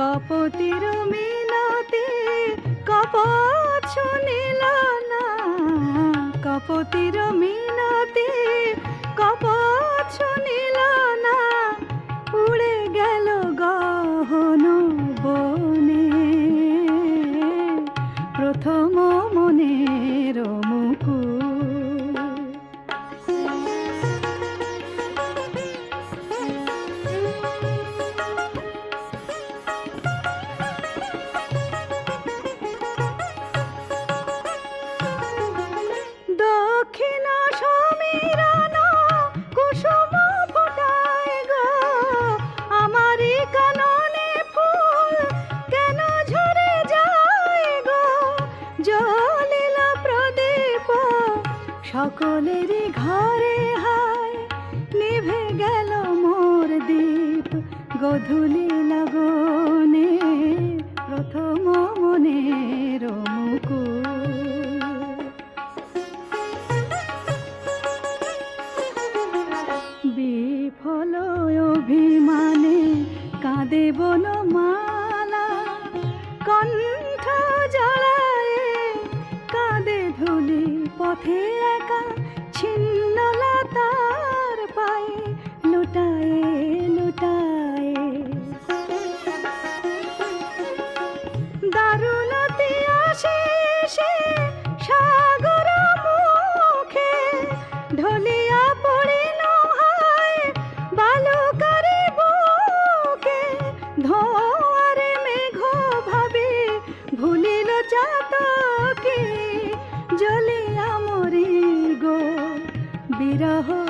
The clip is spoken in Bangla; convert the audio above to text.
কপতির মিনতি কপত শুনিল না কপতির মিনতি কপত শুনিল না উড়ে গেল গহন বনে। প্রথম সকলেরই ঘরে হায়, নিভে গেল মোর দীপ। গধূলি লগনে, প্রথম মনের মুকুল। বিফল অভিমানে কাঁদে বনমালা কণ্ঠ পথে একা ছিন্ন লতার পায়ে, লুটায়ে লুটায়ে। দারুণতি আসে সে সাগর মুখে ঢলিয়া পড়িল হয় বালুকারে বুকে ধোয়ারে रहो।